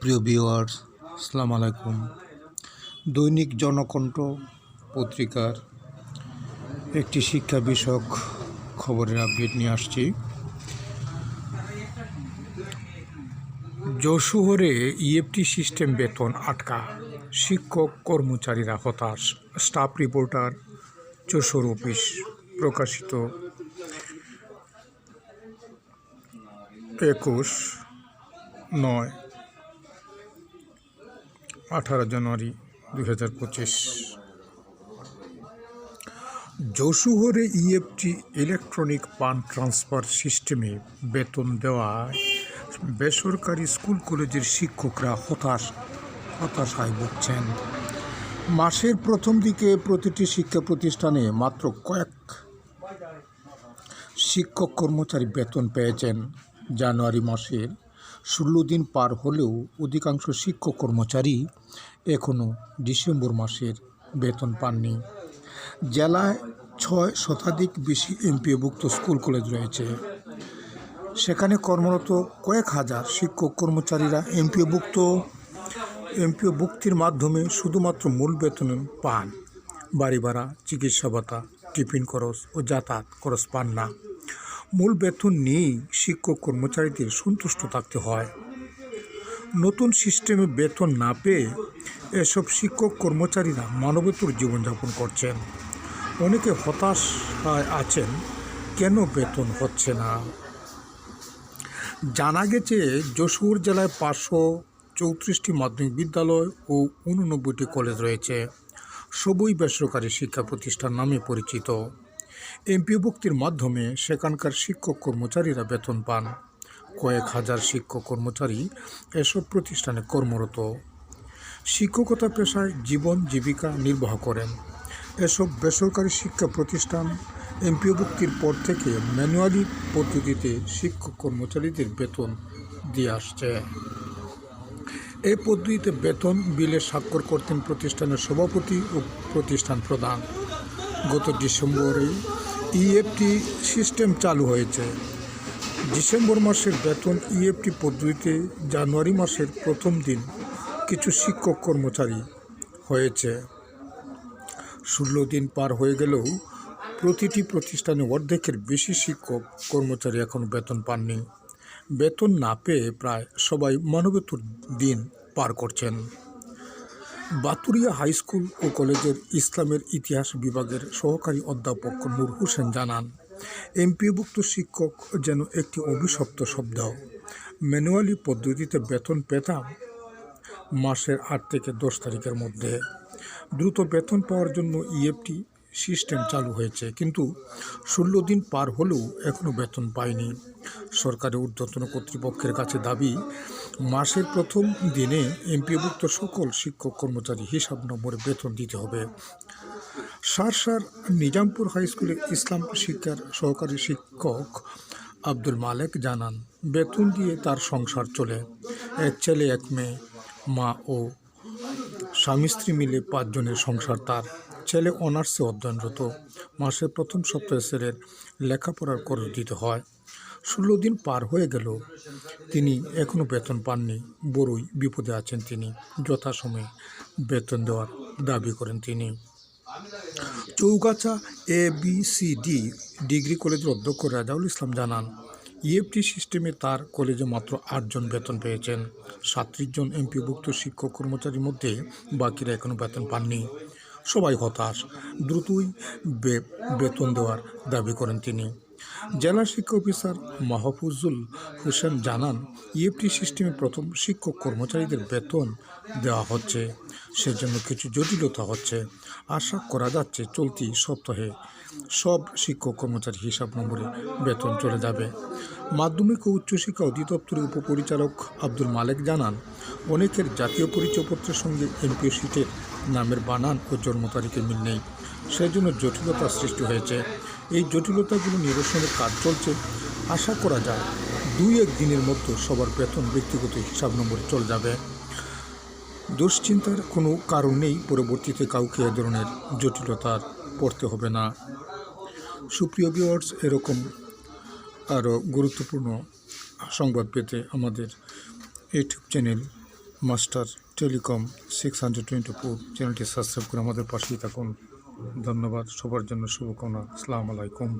প্রিয় ভিউয়ার্স, আসসালামু আলাইকুম। দৈনিক জনকণ্ঠ পত্রিকার একটি শিক্ষা বিষয়ক খবরের আপডেট নিয়ে আসছি। যশোহরে ইএফটি সিস্টেম বেতন আটকা, শিক্ষক কর্মচারীরা হতাশ স্টাফ রিপোর্টার যশোর অফিস প্রকাশিত। একুশ নয়। আঠারো জানুয়ারি দুই হাজার পঁচিশ। যশোহরে ইএফটি ইলেকট্রনিক ফান্ড ট্রান্সফার সিস্টেমে বেতন দেওয়ায় বেসরকারি স্কুল কলেজের শিক্ষকরা হতাশ, হতাশায় ভুগছেন। মাসের প্রথম দিকে প্রতিটি শিক্ষা প্রতিষ্ঠানে মাত্র কয়েক শিক্ষক কর্মচারী বেতন পেয়েছেন। জানুয়ারি মাসের ষোলো দিন পার হলেও অধিকাংশ শিক্ষক কর্মচারী এখনও ডিসেম্বর মাসের বেতন পাননি। জেলায় ছয় শতাধিক বেশি এমপিওভুক্ত স্কুল কলেজ রয়েছে। সেখানে কর্মরত কয়েক হাজার শিক্ষক কর্মচারীরা এমপিওভুক্ত এমপিও ভুক্তির মাধ্যমে শুধুমাত্র মূল বেতন পান। বাড়ি ভাড়া, চিকিৎসা ভাতা, টিফিন খরচ ও যাতায়াত খরচ পান না। মূল বেতন নিয়েই শিক্ষক কর্মচারীদের সন্তুষ্ট থাকতে হয়। নতুন সিস্টেমে বেতন না পেয়ে এসব শিক্ষক কর্মচারীরা মানবেতর জীবনযাপন করছেন। অনেকে হতাশায় আছেন, কেন বেতন হচ্ছে না? জানা গেছে, যশোর জেলায় পাঁচশো চৌত্রিশটি মাধ্যমিক বিদ্যালয় ও উননব্বইটি কলেজ রয়েছে। সবই বেসরকারি শিক্ষা প্রতিষ্ঠান নামে পরিচিত। এমপিভুক্তির মাধ্যমে সেখানকার শিক্ষক কর্মচারীরা বেতন পান। কয়েক হাজার শিক্ষক কর্মচারী এসব প্রতিষ্ঠানে কর্মরত। শিক্ষকতা পেশায় জীবন জীবিকা নির্বাহ করেন। এসব বেসরকারি শিক্ষা প্রতিষ্ঠান এমপিওভুক্তির পর থেকে ম্যানুয়ালি পদ্ধতিতে শিক্ষক কর্মচারীদের বেতন দিয়ে আসছে। এই পদ্ধতিতে বেতন বিলে স্বাক্ষর করতেন প্রতিষ্ঠানের সভাপতি ও প্রতিষ্ঠান প্রধান। গত ডিসেম্বরে ইএফটি সিস্টেম চালু হয়েছে। ডিসেম্বর মাসের বেতন ইএফটি পদ্ধতিতে জানুয়ারি মাসের প্রথম দিন কিছু শিক্ষক কর্মচারী হয়েছে। ষোলো দিন পার হয়ে গেলেও প্রতিটি প্রতিষ্ঠানে অর্ধেকের বেশি শিক্ষক কর্মচারী এখন বেতন পাননি। বেতন না পেয়ে প্রায় সবাই মানবেতর দিন পার করছেন। বাতুরিয়া হাই স্কুল ও কলেজের ইসলামের ইতিহাস বিভাগের সহকারী অধ্যাপক নূর হোসেন জানান এমপিভুক্ত শিক্ষক যেন একটি অভিশপ্ত শব্দ। ম্যানুয়ালি পদ্ধতিতে বেতন পেতাম মাসের আট থেকে দশ তারিখের মধ্যে। দ্রুত বেতন পাওয়ার জন্য ইএফটি সিস্টেম চালু হয়েছে, কিন্তু ষোলো দিন পার হলেও এখনও বেতন পায়নি। সরকারি ঊর্ধ্বতন কর্তৃপক্ষের কাছে দাবি, মাসের প্রথম দিনে এমপিভুক্ত সকল শিক্ষক কর্মচারী হিসাব নম্বরে বেতন দিতে হবে। সারসার নিজামপুর হাই স্কুলের ইসলাম শিক্ষার সহকারী শিক্ষক আব্দুল মালেক জানান, বেতন দিয়ে তার সংসার চলে। এক ছেলে, এক মেয়ে, মা ও স্বামী স্ত্রী মিলে পাঁচজনের সংসার তার। ছেলে অনার্সে অধ্যয়নরত। মাসের প্রথম সপ্তাহে ছেলের লেখাপড়ার খরচ দিতে হয়। ষোলো দিন পার হয়ে গেল। তিনি এখনও বেতন পাননি। বড়ই বিপদে আছেন তিনি। যথাসময়ে বেতন দেওয়ার দাবি করেন তিনি। Chaugachha A B C D degree কলেজের অধ্যক্ষ রাজাউল ইসলাম জানান ইএফটি সিস্টেমে তার কলেজে মাত্র আটজন বেতন পেয়েছেন। সাতত্রিশ জন এমপিভুক্ত শিক্ষক কর্মচারীর মধ্যে বাকিরা এখনও বেতন পাননি। সবাই হতাশ। দ্রুতই বেতন দেওয়ার দাবি করেন তিনি। জেলা শিক্ষা অফিসার মাহফুজুল হোসেন জানান, ইএফটি সিস্টেমে প্রথম শিক্ষক কর্মচারীদের বেতন দেওয়া হচ্ছে। সেজন্য কিছু জটিলতা হচ্ছে। আশা করা যাচ্ছে চলতি সপ্তাহে সব শিক্ষক কর্মচারী হিসাব নম্বরে বেতন চলে যাবে। মাধ্যমিক ও উচ্চশিক্ষা অধিদপ্তরের উপপরিচালক আব্দুল মালেক জানান, অনেকের জাতীয় পরিচয়পত্রের সঙ্গে এমপিও সিটের নামের বানান ও জন্ম তারিখের মিল নেই। সেজন্য জটিলতার সৃষ্টি হয়েছে। এই জটিলতাগুলো নিরসনের কাজ চলছে। আশা করা যায় দুই এক দিনের মধ্যে সবার বেতন ব্যক্তিগত হিসাব নম্বরে চলে যাবে। দুশ্চিন্তার কোনো কারণ নেই পরবর্তীতে কাউকে এ ধরনের জটিলতার পড়তে হবে না। সুপ্রিয় ভিউয়ার্স এরকম আরও গুরুত্বপূর্ণ সংবাদ পেতে আমাদের YouTube channel master telecom six hundred twenty four চ্যানেলটি সাবস্ক্রাইব করে আমাদের পাশেই থাকুন। ধন্যবাদ সবার জন্য শুভকামনা। আসসালামু আলাইকুম।